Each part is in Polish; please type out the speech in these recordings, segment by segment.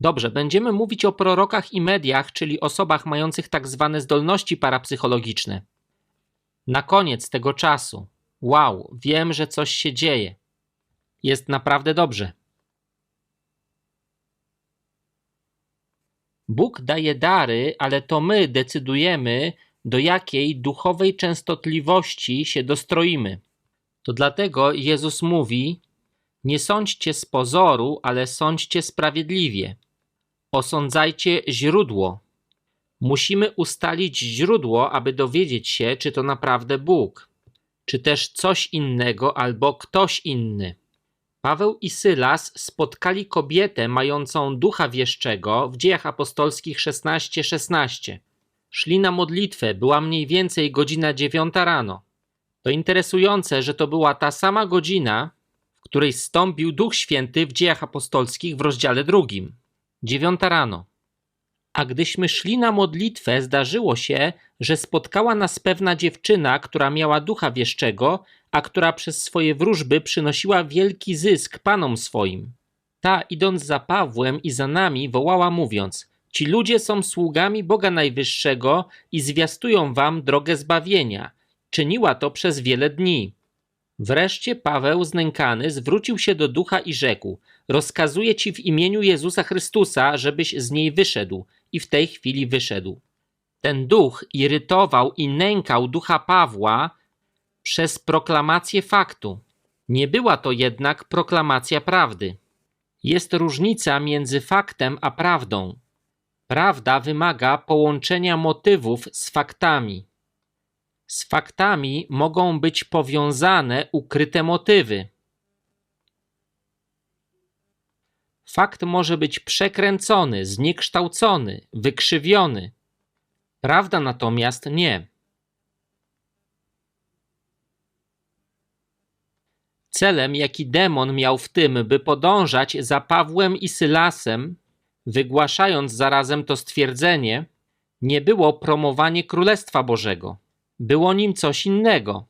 Dobrze, będziemy mówić o prorokach i mediach, czyli osobach mających tak zwane zdolności parapsychologiczne. Na koniec tego czasu, wow, wiem, że coś się dzieje. Jest naprawdę dobrze. Bóg daje dary, ale to my decydujemy, do jakiej duchowej częstotliwości się dostroimy. To dlatego Jezus mówi: Nie sądźcie z pozoru, ale sądźcie sprawiedliwie. Osądzajcie źródło. Musimy ustalić źródło, aby dowiedzieć się, czy to naprawdę Bóg, czy też coś innego albo ktoś inny. Paweł i Sylas spotkali kobietę mającą ducha wieszczego w dziejach apostolskich 16:16. 16. Szli na modlitwę, była mniej więcej godzina dziewiąta rano. To interesujące, że to była ta sama godzina, w której stąpił Duch Święty w dziejach apostolskich w rozdziale drugim. Dziewiąta rano. A gdyśmy szli na modlitwę, zdarzyło się, że spotkała nas pewna dziewczyna, która miała ducha wieszczego, a która przez swoje wróżby przynosiła wielki zysk panom swoim. Ta, idąc za Pawłem i za nami, wołała mówiąc: Ci ludzie są sługami Boga Najwyższego i zwiastują wam drogę zbawienia. Czyniła to przez wiele dni. Wreszcie Paweł, znękany, zwrócił się do ducha i rzekł: Rozkazuję ci w imieniu Jezusa Chrystusa, żebyś z niej wyszedł. I w tej chwili wyszedł. Ten duch irytował i nękał ducha Pawła przez proklamację faktu. Nie była to jednak proklamacja prawdy. Jest różnica między faktem a prawdą. Prawda wymaga połączenia motywów z faktami. Z faktami mogą być powiązane ukryte motywy. Fakt może być przekręcony, zniekształcony, wykrzywiony. Prawda natomiast nie. Celem, jaki demon miał w tym, by podążać za Pawłem i Sylasem, wygłaszając zarazem to stwierdzenie, nie było promowanie Królestwa Bożego. Było nim coś innego.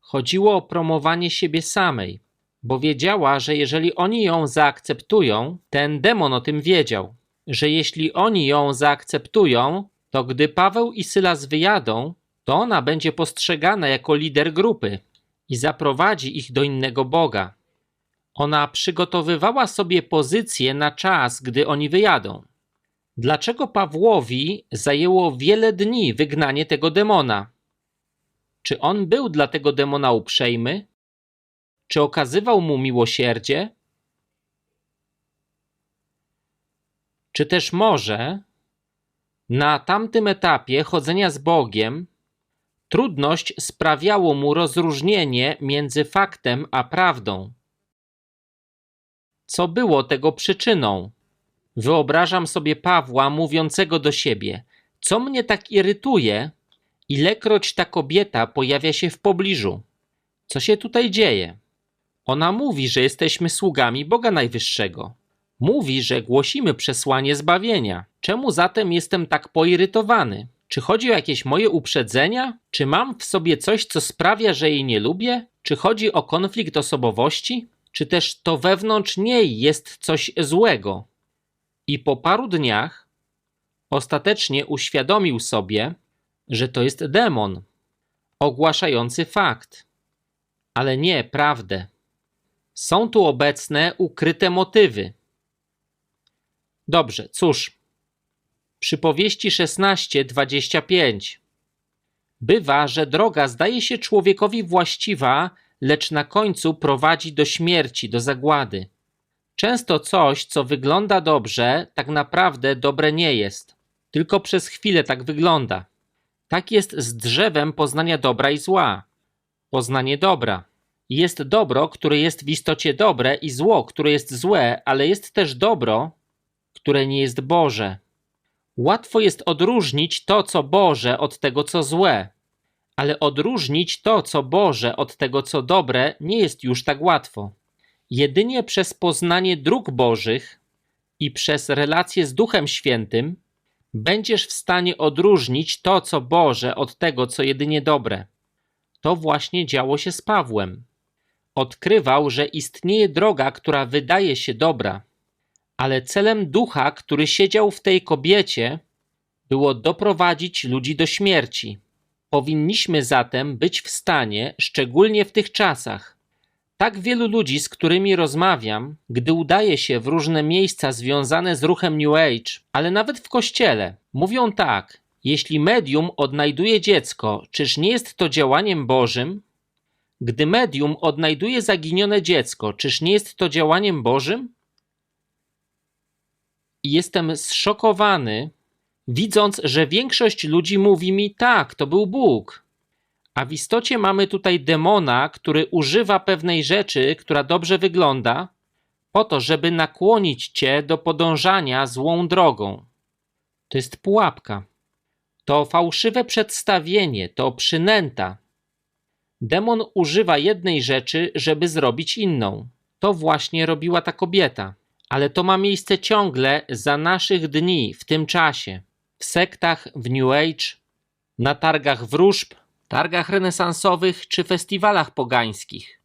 Chodziło o promowanie siebie samej, bo wiedziała, że jeżeli oni ją zaakceptują, ten demon o tym wiedział, że jeśli oni ją zaakceptują, to gdy Paweł i Sylas wyjadą, to ona będzie postrzegana jako lider grupy i zaprowadzi ich do innego Boga. Ona przygotowywała sobie pozycję na czas, gdy oni wyjadą. Dlaczego Pawłowi zajęło wiele dni wygnanie tego demona? Czy on był dla tego demona uprzejmy? Czy okazywał mu miłosierdzie? Czy też może na tamtym etapie chodzenia z Bogiem trudność sprawiało mu rozróżnienie między faktem a prawdą? Co było tego przyczyną? Wyobrażam sobie Pawła mówiącego do siebie: Co mnie tak irytuje, ilekroć ta kobieta pojawia się w pobliżu? Co się tutaj dzieje? Ona mówi, że jesteśmy sługami Boga Najwyższego. Mówi, że głosimy przesłanie zbawienia. Czemu zatem jestem tak poirytowany? Czy chodzi o jakieś moje uprzedzenia? Czy mam w sobie coś, co sprawia, że jej nie lubię? Czy chodzi o konflikt osobowości? Czy też to wewnątrz niej jest coś złego? I po paru dniach ostatecznie uświadomił sobie, że to jest demon ogłaszający fakt, ale nie prawdę. Są tu obecne ukryte motywy. Dobrze, cóż. Przypowieści 16:25. Bywa, że droga zdaje się człowiekowi właściwa, lecz na końcu prowadzi do śmierci, do zagłady. Często coś, co wygląda dobrze, tak naprawdę dobre nie jest. Tylko przez chwilę tak wygląda. Tak jest z drzewem poznania dobra i zła. Poznanie dobra. Jest dobro, które jest w istocie dobre, i zło, które jest złe, ale jest też dobro, które nie jest Boże. Łatwo jest odróżnić to, co Boże, od tego, co złe, ale odróżnić to, co Boże, od tego, co dobre, nie jest już tak łatwo. Jedynie przez poznanie dróg Bożych i przez relacje z Duchem Świętym będziesz w stanie odróżnić to, co Boże, od tego, co jedynie dobre. To właśnie działo się z Pawłem. Odkrywał, że istnieje droga, która wydaje się dobra, Ale celem ducha, który siedział w tej kobiecie, było doprowadzić ludzi do śmierci. Powinniśmy zatem być w stanie, szczególnie w tych czasach. Tak wielu ludzi, z którymi rozmawiam, gdy udaje się w różne miejsca związane z ruchem New Age, ale nawet w kościele, mówią tak: Jeśli medium odnajduje dziecko, czyż nie jest to działaniem Bożym? Gdy medium odnajduje zaginione dziecko, czyż nie jest to działaniem Bożym? Jestem zszokowany, widząc, że większość ludzi mówi mi: tak, to był Bóg. A w istocie mamy tutaj demona, który używa pewnej rzeczy, która dobrze wygląda, po to, żeby nakłonić cię do podążania złą drogą. To jest pułapka. To fałszywe przedstawienie, to przynęta. Demon używa jednej rzeczy, żeby zrobić inną. To właśnie robiła ta kobieta. Ale to ma miejsce ciągle za naszych dni, w tym czasie. W sektach, w New Age, na targach wróżb, targach renesansowych czy festiwalach pogańskich.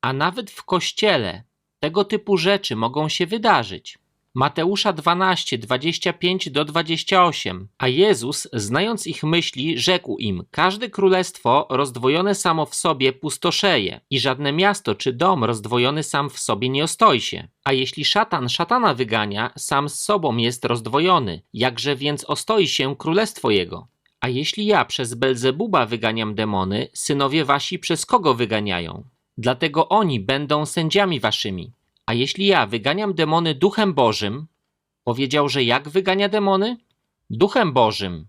A nawet w kościele tego typu rzeczy mogą się wydarzyć. Mateusza 12, 25 do 28. A Jezus, znając ich myśli, rzekł im: Każde królestwo rozdwojone samo w sobie pustoszeje, i żadne miasto czy dom rozdwojony sam w sobie nie ostoi się. A jeśli szatan szatana wygania, sam z sobą jest rozdwojony, jakże więc ostoi się królestwo jego? A jeśli ja przez Belzebuba wyganiam demony, synowie wasi przez kogo wyganiają? Dlatego oni będą sędziami waszymi. A jeśli ja wyganiam demony duchem Bożym, powiedział, że jak wygania demony? Duchem Bożym.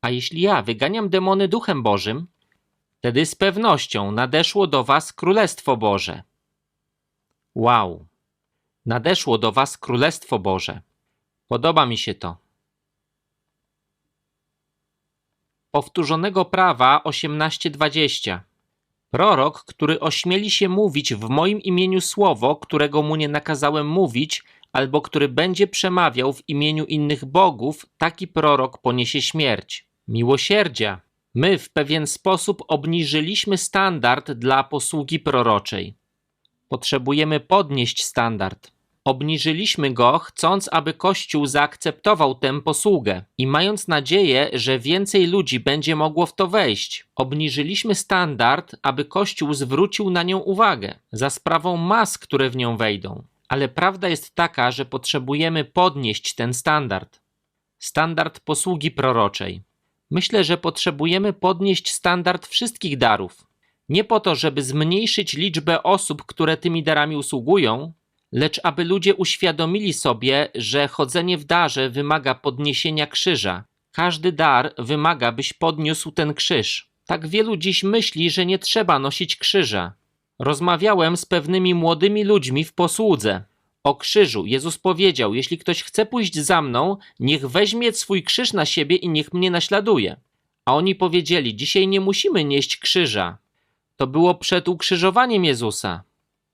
A jeśli ja wyganiam demony duchem Bożym, wtedy z pewnością nadeszło do was Królestwo Boże. Wow. Nadeszło do was Królestwo Boże. Podoba mi się to. Powtórzonego prawa 18:20. Prorok, który ośmieli się mówić w moim imieniu słowo, którego mu nie nakazałem mówić, albo który będzie przemawiał w imieniu innych bogów, taki prorok poniesie śmierć. Miłosierdzia. My w pewien sposób obniżyliśmy standard dla posługi proroczej. Potrzebujemy podnieść standard. Obniżyliśmy go, chcąc, aby Kościół zaakceptował tę posługę i mając nadzieję, że więcej ludzi będzie mogło w to wejść. Obniżyliśmy standard, aby Kościół zwrócił na nią uwagę za sprawą mas, które w nią wejdą. Ale prawda jest taka, że potrzebujemy podnieść ten standard. Standard posługi proroczej. Myślę, że potrzebujemy podnieść standard wszystkich darów. Nie po to, żeby zmniejszyć liczbę osób, które tymi darami usługują, lecz aby ludzie uświadomili sobie, że chodzenie w darze wymaga podniesienia krzyża. Każdy dar wymaga, byś podniósł ten krzyż. Tak wielu dziś myśli, że nie trzeba nosić krzyża. Rozmawiałem z pewnymi młodymi ludźmi w posłudze. O krzyżu Jezus powiedział: Jeśli ktoś chce pójść za mną, niech weźmie swój krzyż na siebie i niech mnie naśladuje. A oni powiedzieli: Dzisiaj nie musimy nieść krzyża. To było przed ukrzyżowaniem Jezusa.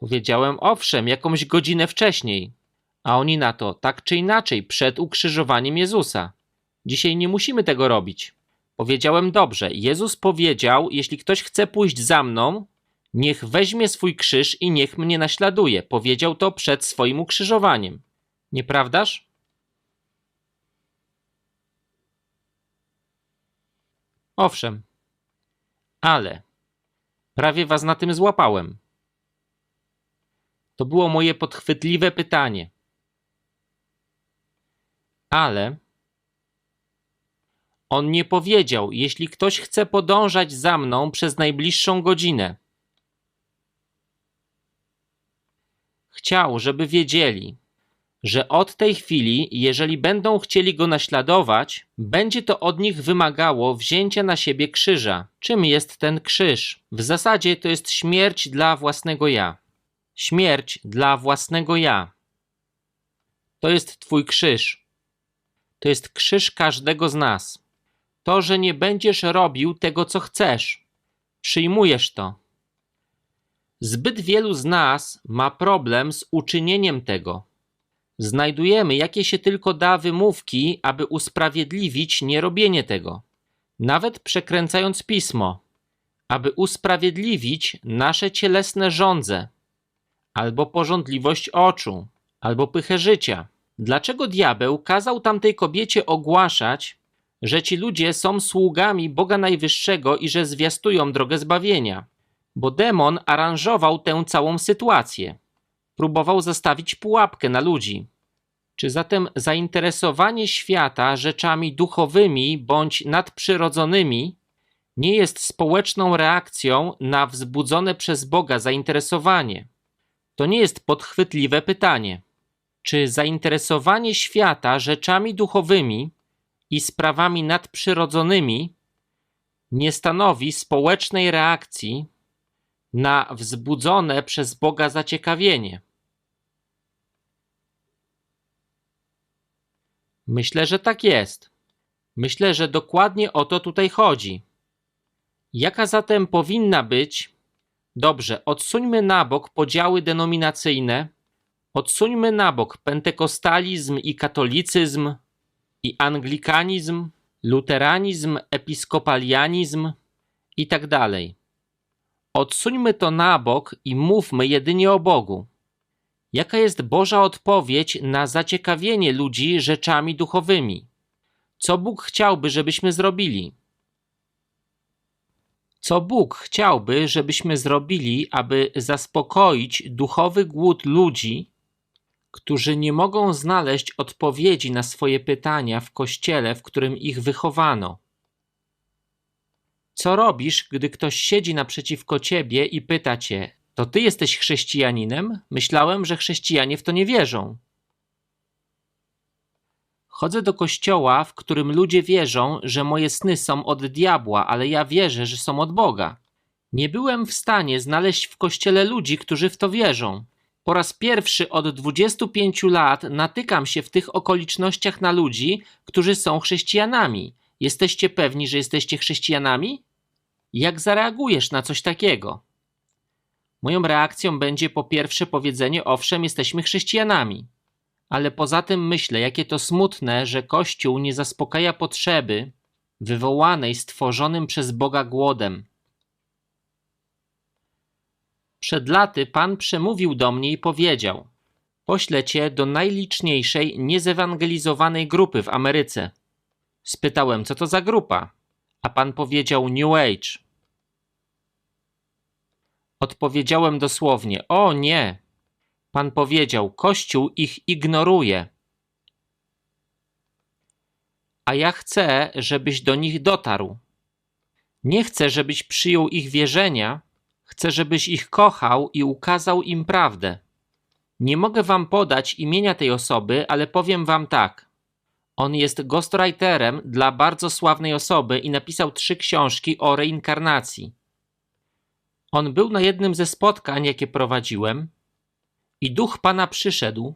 Powiedziałem owszem, jakąś godzinę wcześniej. A oni na to, tak czy inaczej, przed ukrzyżowaniem Jezusa. Dzisiaj nie musimy tego robić. Powiedziałem dobrze. Jezus powiedział: Jeśli ktoś chce pójść za mną, niech weźmie swój krzyż i niech mnie naśladuje. Powiedział to przed swoim ukrzyżowaniem. Nieprawdaż? Owszem. Ale prawie was na tym złapałem. To było moje podchwytliwe pytanie. Ale on nie powiedział, jeśli ktoś chce podążać za mną przez najbliższą godzinę. Chciał, żeby wiedzieli, że od tej chwili, jeżeli będą chcieli go naśladować, będzie to od nich wymagało wzięcia na siebie krzyża. Czym jest ten krzyż? W zasadzie to jest śmierć dla własnego ja. Śmierć dla własnego ja. To jest Twój krzyż. To jest krzyż każdego z nas. To, że nie będziesz robił tego, co chcesz. Przyjmujesz to. Zbyt wielu z nas ma problem z uczynieniem tego. Znajdujemy jakie się tylko da wymówki, aby usprawiedliwić nierobienie tego. Nawet przekręcając pismo, aby usprawiedliwić nasze cielesne żądze albo pożądliwość oczu, albo pychę życia. Dlaczego diabeł kazał tamtej kobiecie ogłaszać, że ci ludzie są sługami Boga Najwyższego i że zwiastują drogę zbawienia? Bo demon aranżował tę całą sytuację. Próbował zastawić pułapkę na ludzi. Czy zatem zainteresowanie świata rzeczami duchowymi bądź nadprzyrodzonymi nie jest społeczną reakcją na wzbudzone przez Boga zainteresowanie? To nie jest podchwytliwe pytanie. Czy zainteresowanie świata rzeczami duchowymi i sprawami nadprzyrodzonymi nie stanowi społecznej reakcji na wzbudzone przez Boga zaciekawienie? Myślę, że tak jest. Myślę, że dokładnie o to tutaj chodzi. Jaka zatem powinna być? Dobrze, odsuńmy na bok podziały denominacyjne, odsuńmy na bok pentekostalizm i katolicyzm, i anglikanizm, luteranizm, episkopalianizm i tak dalej. Odsuńmy to na bok i mówmy jedynie o Bogu. Jaka jest Boża odpowiedź na zaciekawienie ludzi rzeczami duchowymi? Co Bóg chciałby, żebyśmy zrobili? Co Bóg chciałby, żebyśmy zrobili, aby zaspokoić duchowy głód ludzi, którzy nie mogą znaleźć odpowiedzi na swoje pytania w kościele, w którym ich wychowano? Co robisz, gdy ktoś siedzi naprzeciwko ciebie i pyta cię: To ty jesteś chrześcijaninem? Myślałem, że chrześcijanie w to nie wierzą. Chodzę do kościoła, w którym ludzie wierzą, że moje sny są od diabła, ale ja wierzę, że są od Boga. Nie byłem w stanie znaleźć w kościele ludzi, którzy w to wierzą. Po raz pierwszy od 25 lat natykam się w tych okolicznościach na ludzi, którzy są chrześcijanami. Jesteście pewni, że jesteście chrześcijanami? Jak zareagujesz na coś takiego? Moją reakcją będzie po pierwsze powiedzenie: Owszem, jesteśmy chrześcijanami. Ale poza tym myślę, jakie to smutne, że Kościół nie zaspokaja potrzeby wywołanej stworzonym przez Boga głodem. Przed laty Pan przemówił do mnie i powiedział: Poślę cię do najliczniejszej, niezewangelizowanej grupy w Ameryce. Spytałem, co to za grupa, a Pan powiedział New Age. Odpowiedziałem dosłownie: O nie, Pan powiedział: Kościół ich ignoruje. A ja chcę, żebyś do nich dotarł. Nie chcę, żebyś przyjął ich wierzenia, chcę, żebyś ich kochał i ukazał im prawdę. Nie mogę wam podać imienia tej osoby, ale powiem wam tak. On jest ghostwriterem dla bardzo sławnej osoby i napisał trzy książki o reinkarnacji. On był na jednym ze spotkań, jakie prowadziłem, i duch Pana przyszedł.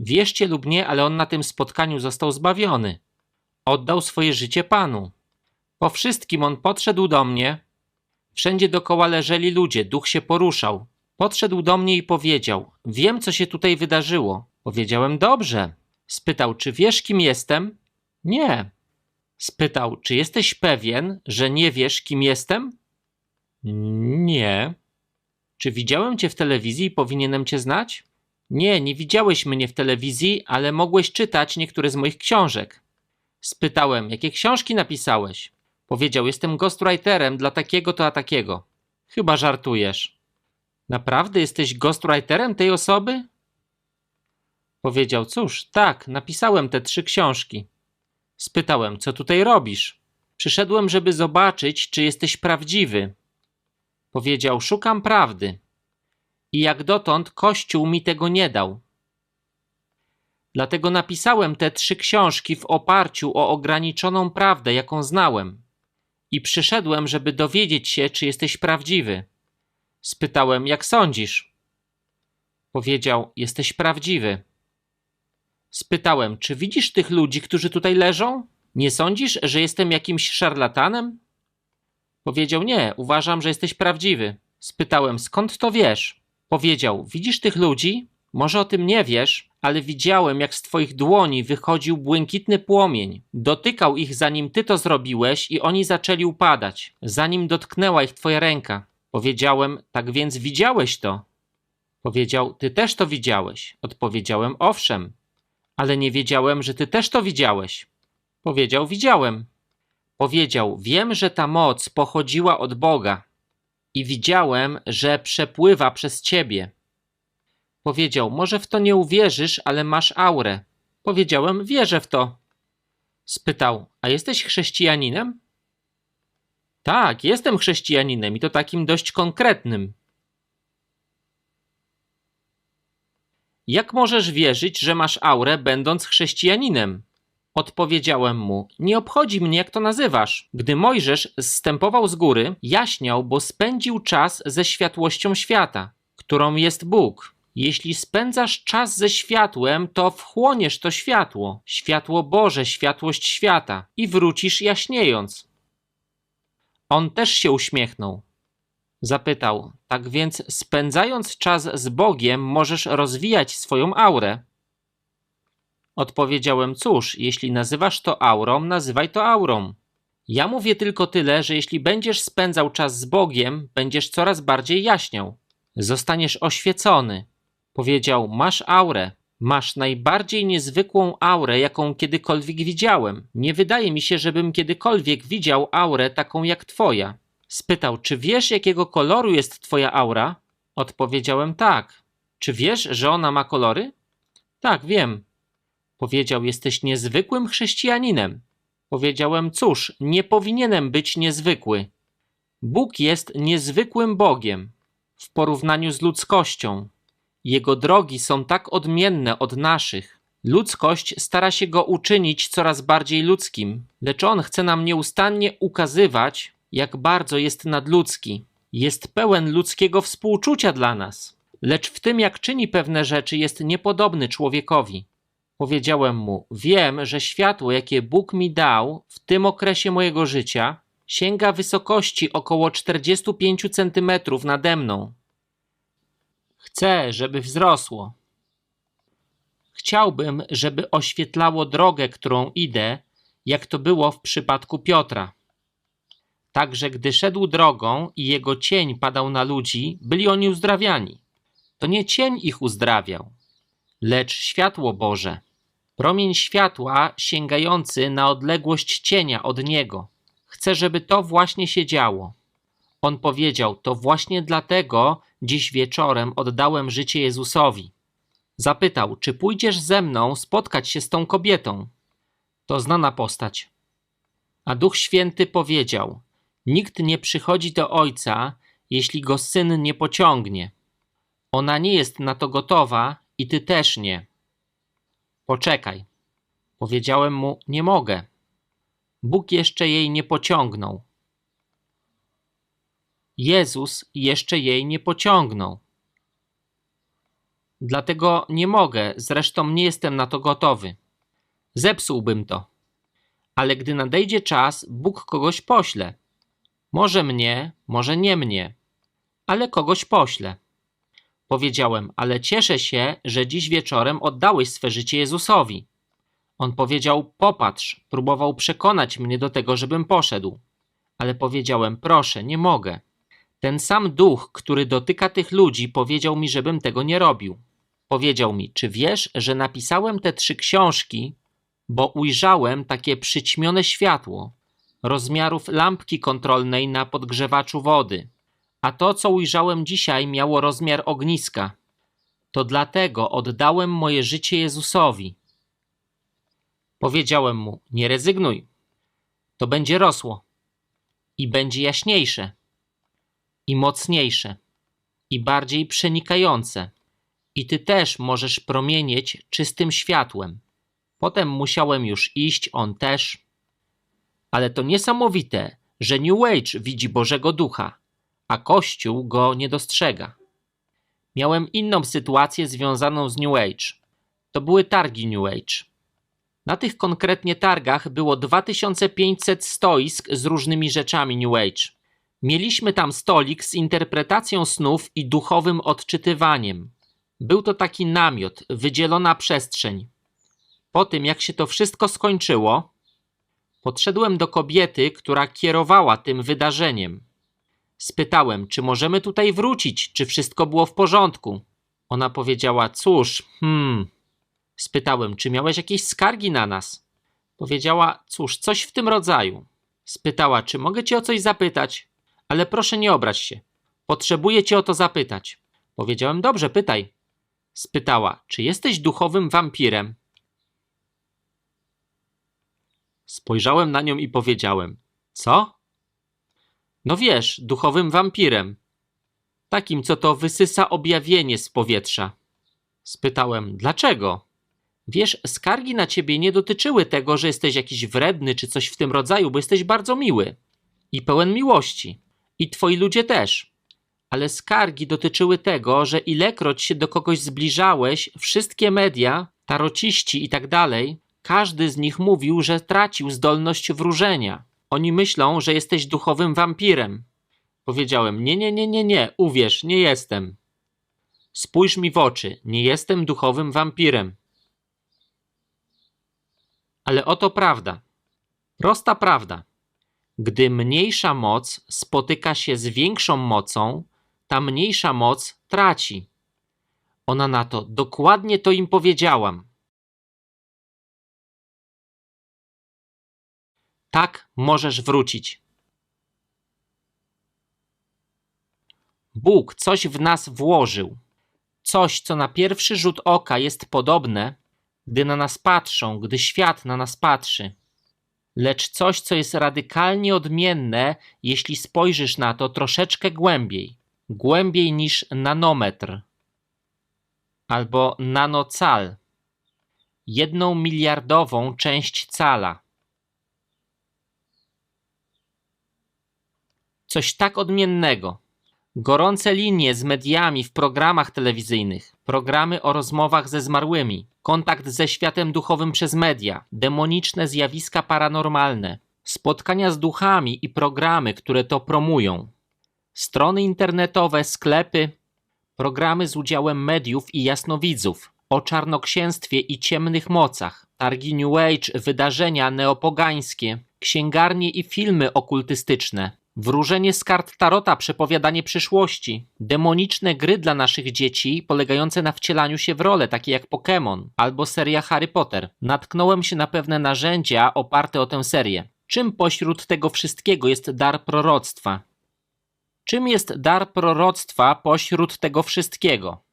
Wierzcie lub nie, ale on na tym spotkaniu został zbawiony. Oddał swoje życie Panu. Po wszystkim on podszedł do mnie. Wszędzie dokoła leżeli ludzie, duch się poruszał. Podszedł do mnie i powiedział: Wiem, co się tutaj wydarzyło. Powiedziałem: Dobrze. Spytał: Czy wiesz, kim jestem? Nie. Spytał: Czy jesteś pewien, że nie wiesz, kim jestem? Nie. Czy widziałem cię w telewizji i powinienem cię znać? Nie, nie widziałeś mnie w telewizji, ale mogłeś czytać niektóre z moich książek. Spytałem, jakie książki napisałeś? Powiedział, jestem ghostwriterem dla takiego to a takiego. Chyba żartujesz. Naprawdę jesteś ghostwriterem tej osoby? Powiedział, cóż, tak, napisałem te trzy książki. Spytałem, co tutaj robisz? Przyszedłem, żeby zobaczyć, czy jesteś prawdziwy. Powiedział: Szukam prawdy. I jak dotąd Kościół mi tego nie dał. Dlatego napisałem te trzy książki w oparciu o ograniczoną prawdę, jaką znałem. I przyszedłem, żeby dowiedzieć się, czy jesteś prawdziwy. Spytałem, jak sądzisz? Powiedział, jesteś prawdziwy. Spytałem, czy widzisz tych ludzi, którzy tutaj leżą? Nie sądzisz, że jestem jakimś szarlatanem? Powiedział: Nie, uważam, że jesteś prawdziwy. Spytałem: Skąd to wiesz? Powiedział: Widzisz tych ludzi? Może o tym nie wiesz, ale widziałem, jak z twoich dłoni wychodził błękitny płomień. Dotykał ich, zanim ty to zrobiłeś, i oni zaczęli upadać, zanim dotknęła ich twoja ręka. Powiedziałem: Tak więc widziałeś to. Powiedział: Ty też to widziałeś. Odpowiedziałem: Owszem. Ale nie wiedziałem, że ty też to widziałeś. Powiedział: Widziałem. Powiedział: Wiem, że ta moc pochodziła od Boga i widziałem, że przepływa przez ciebie. Powiedział: Może w to nie uwierzysz, ale masz aurę. Powiedziałem: Wierzę w to. Spytał: A jesteś chrześcijaninem? Tak, jestem chrześcijaninem i to takim dość konkretnym. Jak możesz wierzyć, że masz aurę, będąc chrześcijaninem? Odpowiedziałem mu: Nie obchodzi mnie, jak to nazywasz. Gdy Mojżesz zstępował z góry, jaśniał, bo spędził czas ze światłością świata, którą jest Bóg. Jeśli spędzasz czas ze światłem, to wchłoniesz to światło, światło Boże, światłość świata i wrócisz jaśniejąc. On też się uśmiechnął. Zapytał: Tak więc, spędzając czas z Bogiem, możesz rozwijać swoją aurę? Odpowiedziałem: Cóż, jeśli nazywasz to aurą, nazywaj to aurą. Ja mówię tylko tyle, że jeśli będziesz spędzał czas z Bogiem, będziesz coraz bardziej jaśniał. Zostaniesz oświecony. Powiedział: Masz aurę. Masz najbardziej niezwykłą aurę, jaką kiedykolwiek widziałem. Nie wydaje mi się, żebym kiedykolwiek widział aurę taką jak twoja. Spytał: Czy wiesz, jakiego koloru jest twoja aura? Odpowiedziałem: Tak. Czy wiesz, że ona ma kolory? Tak, wiem. Powiedział: Jesteś niezwykłym chrześcijaninem. Powiedziałem: Cóż, nie powinienem być niezwykły. Bóg jest niezwykłym Bogiem w porównaniu z ludzkością. Jego drogi są tak odmienne od naszych. Ludzkość stara się go uczynić coraz bardziej ludzkim, lecz on chce nam nieustannie ukazywać, jak bardzo jest nadludzki. Jest pełen ludzkiego współczucia dla nas, lecz w tym, jak czyni pewne rzeczy, jest niepodobny człowiekowi. Powiedziałem mu: Wiem, że światło, jakie Bóg mi dał w tym okresie mojego życia, sięga wysokości około 45 centymetrów nade mną. Chcę, żeby wzrosło. Chciałbym, żeby oświetlało drogę, którą idę, jak to było w przypadku Piotra. Także gdy szedł drogą i jego cień padał na ludzi, byli oni uzdrawiani. To nie cień ich uzdrawiał, lecz światło Boże. Promień światła sięgający na odległość cienia od niego. Chcę, żeby to właśnie się działo. On powiedział: To właśnie dlatego dziś wieczorem oddałem życie Jezusowi. Zapytał: Czy pójdziesz ze mną spotkać się z tą kobietą? To znana postać. A Duch Święty powiedział: Nikt nie przychodzi do Ojca, jeśli go syn nie pociągnie. Ona nie jest na to gotowa i ty też nie. Poczekaj. Powiedziałem mu: Nie mogę. Bóg jeszcze jej nie pociągnął. Jezus jeszcze jej nie pociągnął. Dlatego nie mogę, zresztą nie jestem na to gotowy. Zepsułbym to. Ale gdy nadejdzie czas, Bóg kogoś pośle. Może mnie, może nie mnie, ale kogoś pośle. Powiedziałem, ale cieszę się, że dziś wieczorem oddałeś swe życie Jezusowi. On powiedział: Popatrz, próbował przekonać mnie do tego, żebym poszedł. Ale powiedziałem: Proszę, nie mogę. Ten sam duch, który dotyka tych ludzi, powiedział mi, żebym tego nie robił. Powiedział mi: Czy wiesz, że napisałem te trzy książki, bo ujrzałem takie przyćmione światło rozmiarów lampki kontrolnej na podgrzewaczu wody, a to, co ujrzałem dzisiaj, miało rozmiar ogniska. To dlatego oddałem moje życie Jezusowi. Powiedziałem mu: Nie rezygnuj. To będzie rosło i będzie jaśniejsze i mocniejsze, i bardziej przenikające, i ty też możesz promienieć czystym światłem. Potem musiałem już iść, on też. Ale to niesamowite, że New Age widzi Bożego Ducha, a Kościół go nie dostrzega. Miałem inną sytuację związaną z New Age. To były targi New Age. Na tych konkretnie targach było 2500 stoisk z różnymi rzeczami New Age. Mieliśmy tam stolik z interpretacją snów i duchowym odczytywaniem. Był to taki namiot, wydzielona przestrzeń. Po tym, jak się to wszystko skończyło, podszedłem do kobiety, która kierowała tym wydarzeniem. Spytałem, czy możemy tutaj wrócić, czy wszystko było w porządku. Ona powiedziała: Cóż, hmm. Spytałem, czy miałeś jakieś skargi na nas? Powiedziała, cóż, coś w tym rodzaju. Spytała, czy mogę cię o coś zapytać? Ale proszę nie obrać się. Potrzebuję cię o to zapytać. Powiedziałem, dobrze, pytaj. Spytała, czy jesteś duchowym wampirem? Spojrzałem na nią i powiedziałem, co? No wiesz, duchowym wampirem. Takim, co to wysysa objawienie z powietrza. Spytałem, dlaczego? Wiesz, skargi na ciebie nie dotyczyły tego, że jesteś jakiś wredny czy coś w tym rodzaju, bo jesteś bardzo miły i pełen miłości. I twoi ludzie też. Ale skargi dotyczyły tego, że ilekroć się do kogoś zbliżałeś, wszystkie media, tarociści i tak dalej, każdy z nich mówił, że tracił zdolność wróżenia. Oni myślą, że jesteś duchowym wampirem. Powiedziałem: Nie, nie, nie, nie, nie, uwierz, nie jestem. Spójrz mi w oczy, nie jestem duchowym wampirem. Ale oto prawda. Prosta prawda. Gdy mniejsza moc spotyka się z większą mocą, ta mniejsza moc traci. Ona na to dokładnie to im powiedziałam. Tak możesz wrócić. Bóg coś w nas włożył. Coś, co na pierwszy rzut oka jest podobne, gdy na nas patrzą, gdy świat na nas patrzy. Lecz coś, co jest radykalnie odmienne, jeśli spojrzysz na to troszeczkę głębiej, głębiej niż nanometr albo nanocal, jedną miliardową część cala. Coś tak odmiennego. Gorące linie z mediami w programach telewizyjnych, programy o rozmowach ze zmarłymi, kontakt ze światem duchowym przez media, demoniczne zjawiska paranormalne, spotkania z duchami i programy, które to promują, strony internetowe, sklepy, programy z udziałem mediów i jasnowidzów, o czarnoksięstwie i ciemnych mocach, targi New Age, wydarzenia neopogańskie, księgarnie i filmy okultystyczne, Wróżenie z kart tarota, przepowiadanie przyszłości, demoniczne gry dla naszych dzieci polegające na wcielaniu się w role, takie jak Pokémon albo seria Harry Potter. Natknąłem się na pewne narzędzia oparte o tę serię. Czym pośród tego wszystkiego jest dar proroctwa? Czym jest dar proroctwa pośród tego wszystkiego?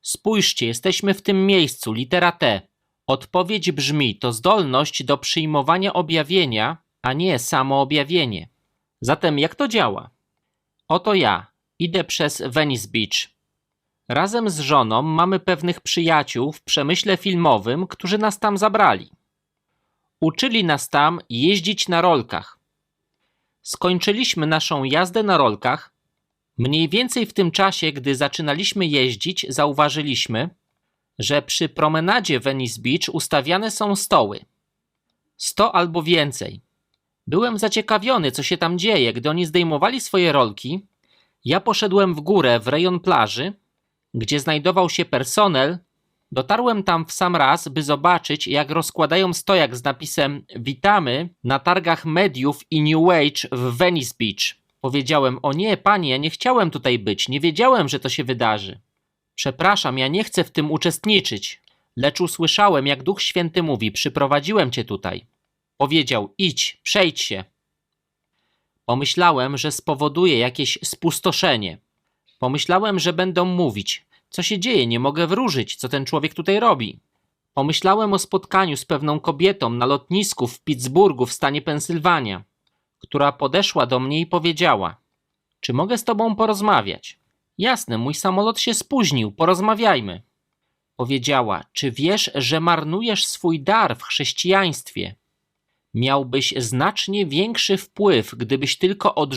Spójrzcie, jesteśmy w tym miejscu, litera T. Odpowiedź brzmi: to zdolność do przyjmowania objawienia, a nie samo objawienie. Zatem jak to działa? Oto ja idę przez Venice Beach. Razem z żoną mamy pewnych przyjaciół w przemyśle filmowym, którzy nas tam zabrali. Uczyli nas tam jeździć na rolkach. Skończyliśmy naszą jazdę na rolkach. Mniej więcej w tym czasie, gdy zaczynaliśmy jeździć, zauważyliśmy, że przy promenadzie Venice Beach ustawiane są stoły. Sto albo więcej. Byłem zaciekawiony, co się tam dzieje. Gdy oni zdejmowali swoje rolki, ja poszedłem w górę, w rejon plaży, gdzie znajdował się personel. Dotarłem tam w sam raz, by zobaczyć, jak rozkładają stojak z napisem Witamy na targach mediów i New Age w Venice Beach. Powiedziałem: O nie, panie, ja nie chciałem tutaj być, nie wiedziałem, że to się wydarzy. Przepraszam, ja nie chcę w tym uczestniczyć, lecz usłyszałem, jak Duch Święty mówi: Przyprowadziłem cię tutaj. Powiedział: Idź, przejdź się. Pomyślałem, że spowoduje jakieś spustoszenie. Pomyślałem, że będą mówić: Co się dzieje, nie mogę wróżyć, co ten człowiek tutaj robi. Pomyślałem o spotkaniu z pewną kobietą na lotnisku w Pittsburghu w stanie Pensylwania, która podeszła do mnie i powiedziała: Czy mogę z tobą porozmawiać? Jasne, mój samolot się spóźnił, porozmawiajmy. Powiedziała: Czy wiesz, że marnujesz swój dar w chrześcijaństwie? Miałbyś znacznie większy wpływ, gdybyś tylko odrzucił